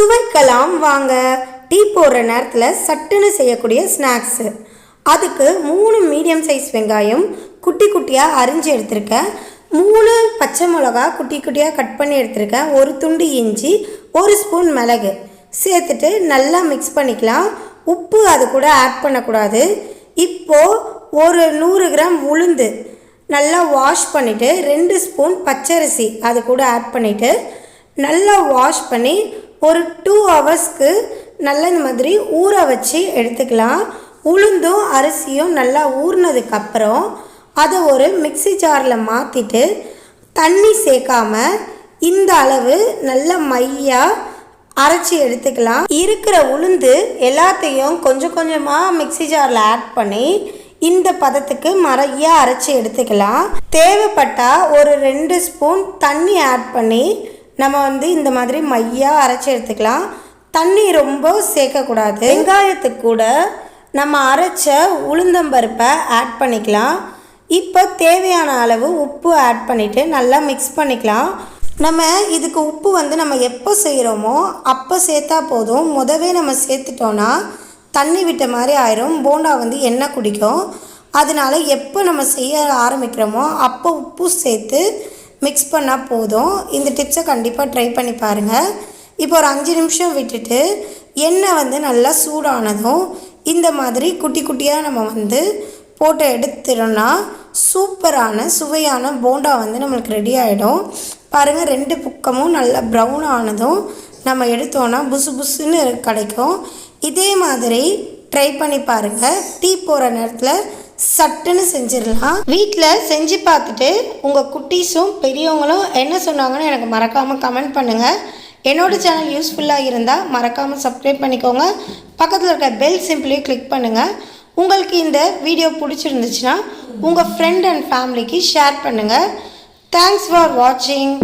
சுவைக்கலாம் வாங்க. டீ போடுற நேரத்தில் சட்டுன்னு செய்யக்கூடிய ஸ்நாக்ஸு அதுக்கு மூணு மீடியம் சைஸ் வெங்காயம் குட்டி குட்டியாக அரிஞ்சு எடுத்திருக்கேன் மூணு பச்சை மிளகா குட்டி குட்டியாக கட் பண்ணி எடுத்திருக்கேன் ஒரு துண்டு இஞ்சி ஒரு ஸ்பூன் மிளகு. சேர்த்துட்டு நல்லா மிக்ஸ் பண்ணிக்கலாம். உப்பு அது கூட ஆட் பண்ணக்கூடாது. இப்போது ஒரு நூறு கிராம் உளுந்து நல்லா வாஷ் பண்ணிவிட்டு ரெண்டு ஸ்பூன் பச்சரிசி அது கூட ஆட் பண்ணிவிட்டு நல்லா வாஷ் பண்ணி ஒரு டூ ஹவர்ஸ்க்கு நல்ல இந்த மாதிரி ஊற வச்சு எடுத்துக்கலாம். உளுந்தும் அரிசியும் நல்லா ஊறினதுக்கப்புறம் அதை ஒரு மிக்ஸி ஜாரில் மாற்றிட்டு தண்ணி சேர்க்காம இந்த அளவு நல்ல மையாக அரைச்சி எடுத்துக்கலாம். இருக்கிற உளுந்து எல்லாத்தையும் கொஞ்சம் கொஞ்சமாக மிக்ஸி ஜாரில் ஆட் பண்ணி இந்த பதத்துக்கு மறையாக அரைச்சி எடுத்துக்கலாம். தேவைப்பட்டால் ஒரு ரெண்டு ஸ்பூன் தண்ணி ஆட் பண்ணி நம்ம வந்து இந்த மாதிரி மையாக அரைச்சி எடுத்துக்கலாம். தண்ணி ரொம்ப சேர்க்கக்கூடாது. வெங்காயத்துக்கு கூட நம்ம அரைச்ச உளுந்தம்பருப்பை ஆட் பண்ணிக்கலாம். இப்போ தேவையான அளவு உப்பு ஆட் பண்ணிவிட்டு நல்லா மிக்ஸ் பண்ணிக்கலாம். நம்ம இதுக்கு உப்பு வந்து நம்ம எப்போ செய்கிறோமோ அப்போ சேர்த்தா போதும். முதவே நம்ம சேர்த்துட்டோன்னா தண்ணி விட்ட மாதிரி ஆயிரும். போண்டா வந்து எண்ணெய் குடிக்கும். அதனால எப்போ நம்ம செய்ய ஆரம்பிக்கிறோமோ அப்போ உப்பு சேர்த்து மிக்ஸ் பண்ணால் போதும். இந்த டிப்ஸை கண்டிப்பாக ட்ரை பண்ணி பாருங்கள் இப்போ ஒரு அஞ்சு நிமிஷம் விட்டுட்டு எண்ணெய் வந்து நல்லா சூடானதும் இந்த மாதிரி குட்டி குட்டியாக நம்ம வந்து போட்டு எடுத்துட்டோம்னா சூப்பரான சுவையான போண்டா வந்து நம்மளுக்கு ரெடி ஆகிடும் பாருங்கள் ரெண்டு பக்கமும் நல்லா ப்ரௌன் ஆனதும் நம்ம எடுத்தோன்னா புசு புசுன்னு கிடைக்கும். இதே மாதிரி ட்ரை பண்ணி பாருங்கள் டீ போகிற நேரத்தில் சட்டுன்னு செஞ்சிடலாம். வீட்டில் செஞ்சு பார்த்துட்டு உங்கள் குட்டீஸும் பெரியவங்களும் என்ன சொன்னாங்கன்னு எனக்கு மறக்காமல் கமெண்ட் பண்ணுங்கள் என்னோட சேனல் யூஸ்ஃபுல்லாக இருந்தால் மறக்காமல் சப்ஸ்கிரைப் பண்ணிக்கோங்க. பக்கத்தில் இருக்க பெல் சிம்பிளையும் கிளிக் பண்ணுங்கள் உங்களுக்கு இந்த வீடியோ பிடிச்சிருந்துச்சுன்னா உங்கள் ஃப்ரெண்ட் அண்ட் ஃபேமிலிக்கு ஷேர் பண்ணுங்கள் தேங்க்ஸ் ஃபார் வாட்சிங்